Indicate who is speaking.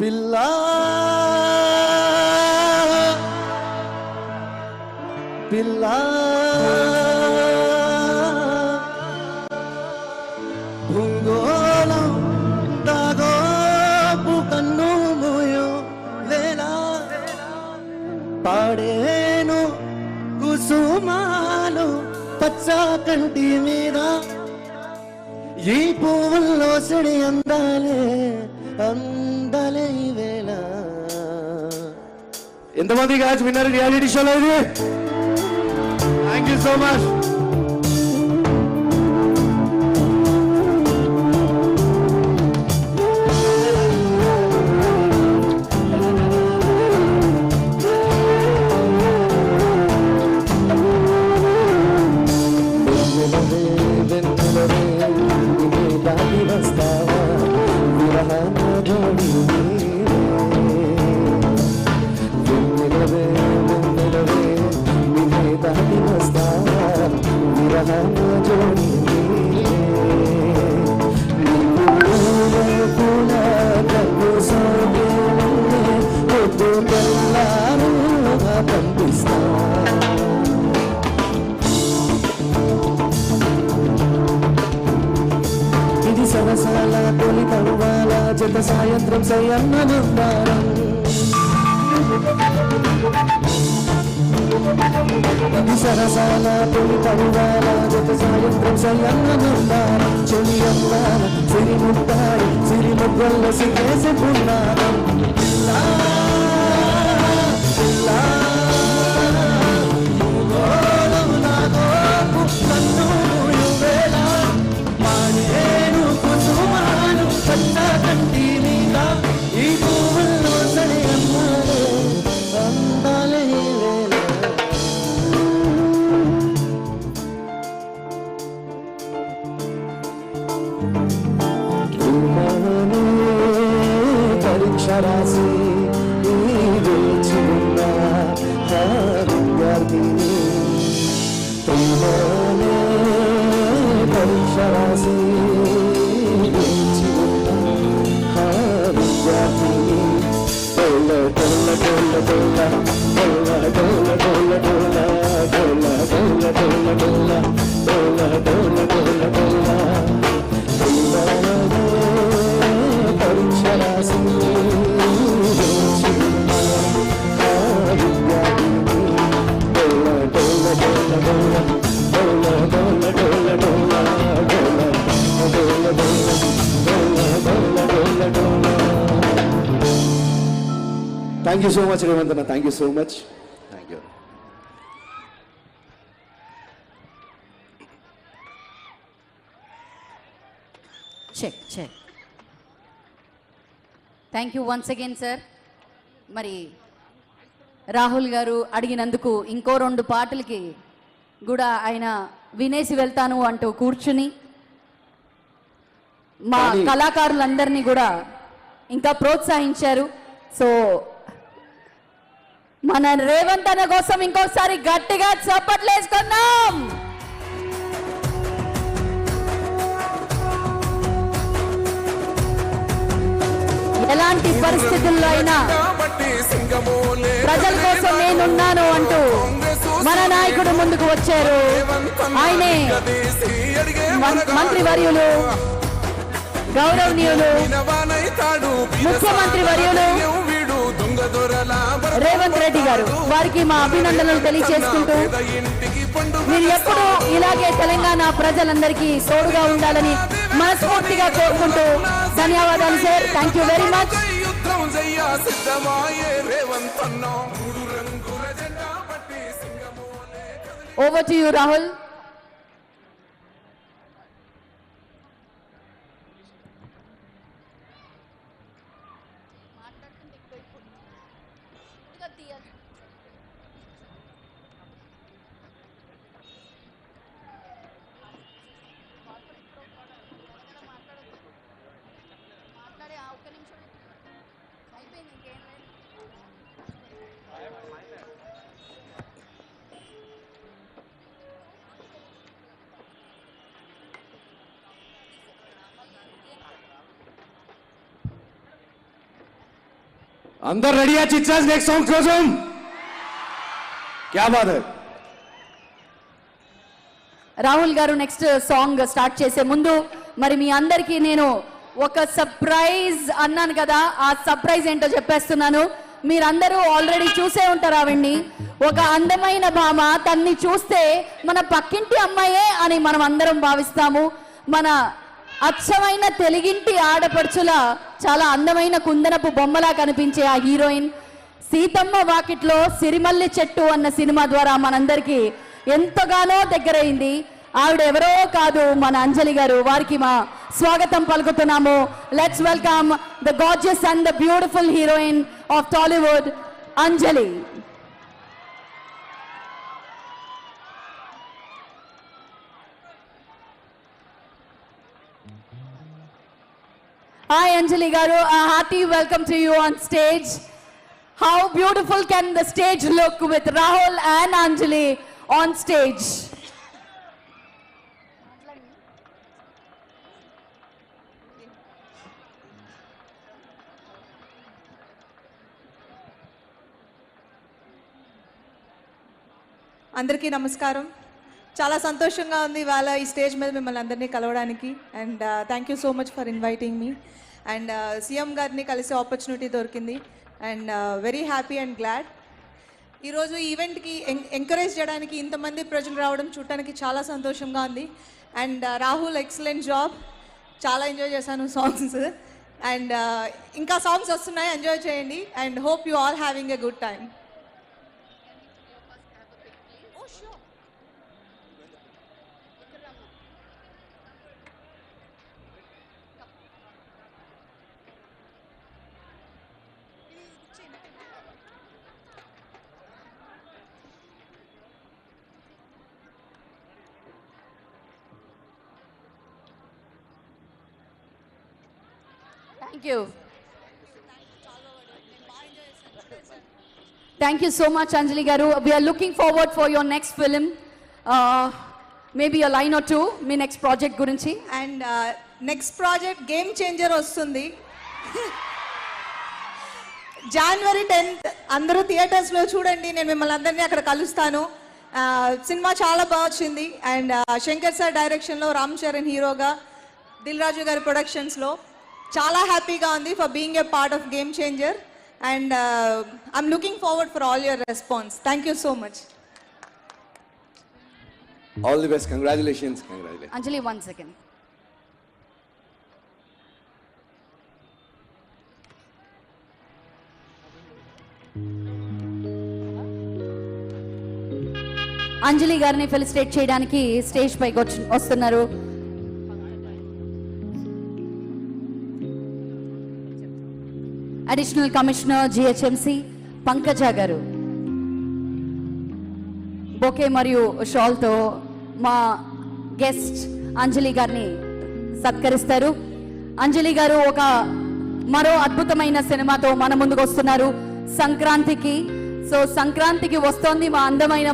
Speaker 1: పిల్ల. పిల్ల. భూగోళం దాగోపు కన్ను మూయు వేళ. పాడేను కుసుమాలు పచ్చ కంటి మీద. ఈ పువ్వుల్లో సిడి అందాలే. అంద ఎంతమంది గాజ్ విన్నారు రియాలిటీ షోలో ఇది థ్యాంక్ యూ సో మచ్ మాత్రం సయ్యమ్మనున్నారు నది సరసాల తొలి తరువాల జత సాయంత్రం సయ్యమ్మనున్నారు చెలి అమ్మారు సిరిముట్టాయి సిరిముగ్గొల్ల సిగేసుకున్నాను 사라지 이를 지나 다른 가기 때문에 더 사라지 thank you so much Revanth thank you so much thank you
Speaker 2: check check thank you once again sir మరి రాహుల్ గారు అడిగినందుకు ఇంకో రెండు పాటలకి కూడా ఆయన వినేసి వెళ్తాను అంటూ కూర్చుని మా కళాకారులందరినీ కూడా ఇంకా ప్రోత్సహించారు సో మన రేవంత్ అన్న కోసం ఇంకోసారి గట్టిగా చప్పట్లు ఎలాంటి పరిస్థితుల్లో అయినా ప్రజల కోసం నేనున్నాను అంటూ మన నాయకుడు ముందుకు వచ్చారు. ఆయనే మంత్రి వర్యులు గౌరవనీయులు ముఖ్యమంత్రి వర్యులు రేవంత్ రెడ్డి గారు వారికి మా అభినందనలు తెలియజేసుకుంటూ మీరు ఎప్పుడూ ఇలాగే తెలంగాణ ప్రజలందరికీ తోడుగా ఉండాలని మనస్ఫూర్తిగా కోరుకుంటూ ధన్యవాదాలు
Speaker 3: sir. Thank you very much
Speaker 2: over to you Rahul
Speaker 1: అందరు రెడీయా చిచ్చాస్ నెక్స్ట్ సాంగ్ కోసం క్యా బాధ
Speaker 2: రాహుల్ గారు నెక్స్ట్ సాంగ్ స్టార్ట్ చేసే ముందు మరి మీ అందరికీ నేను ఒక సర్ప్రైజ్ అన్నాను కదా ఆ సర్ప్రైజ్ ఏంటో చెప్పేస్తున్నాను. మీరందరూ ఆల్రెడీ చూసే ఉంటారు ఆవిడ్ని ఒక అందమైన భామ తన్ని చూస్తే మన పక్కింటి అమ్మాయే అని మనం అందరం భావిస్తాము. మన అచ్చమైన తెలుగింటి ఆడపడుచుల చాలా అందమైన కుందనపు బొమ్మలా కనిపించే ఆ హీరోయిన్. సీతమ్మ వాకిట్లో సిరిమల్లి చెట్టు అన్న సినిమా ద్వారా మనందరికీ ఎంతగానో దగ్గరైంది. ఆవిడ ఎవరో కాదు మన అంజలి గారు. వారికి మా స్వాగతం పలుకుతున్నాము. Let's welcome the gorgeous and the beautiful heroine of Tollywood Anjali. Hi అంజలి గారు a hearty welcome to you on stage how beautiful can the stage look with rahul and anjali on stage
Speaker 4: అందరికీ నమస్కారం చాలా సంతోషంగా ఉంది ఇవాళ ఈ stage మీద మిమ్మల్ని అందరినీ కలవడానికి. And thank you so much for inviting me and uh, CM గారిని కలిసే ఆపర్చునిటీ దొరికింది. And very happy and glad ఈరోజు ఈవెంట్కి ఎంకరేజ్ చేయడానికి ఇంతమంది ప్రజలు రావడం చూడటానికి చాలా సంతోషంగా ఉంది. And uh, Rahul excellent job చాలా ఎంజాయ్ చేశాను సాంగ్స్ అండ్ uh, ఇంకా సాంగ్స్ వస్తున్నాయి. ఎంజాయ్ చేయండి. And hope you all having a good time
Speaker 2: thank you thank you so much Anjali garu we are looking forward for your next film maybe uh, line or two me next project గురించి.
Speaker 4: And next project Game Changer వస్తుంది. January tenth అందరూ థియేటర్స్లో చూడండి నేను మిమ్మల్ని అందరినీ అక్కడ కలుస్తాను. Uh, సినిమా చాలా బాగా వచ్చింది. అండ్ uh, శంకర్ సార్ డైరెక్షన్లో రామ్ చరణ్ హీరోగా దిల్ రాజు గారి ప్రొడక్షన్స్లో చాలా హ్యాపీగా ఉంది for being a part of Game Changer. And I'm looking forward for all your response thank you so much
Speaker 1: all the best congratulations congratulations
Speaker 2: Anjali one second Anjali గారిని felicitate చేయడానికి stage పైకి వచ్చి వస్తున్నారు. అడిషనల్ కమిషనర్ జిహెచ్ఎంసి పంకజ గారు. Bouquet మరియు షాల్తో మా guest అంజలి గారిని సత్కరిస్తారు. అంజలి గారు ఒక మరో అద్భుతమైన సినిమాతో మన ముందుకు వస్తున్నారు. సంక్రాంతికి సో సంక్రాంతికి వస్తోంది మా అందమైన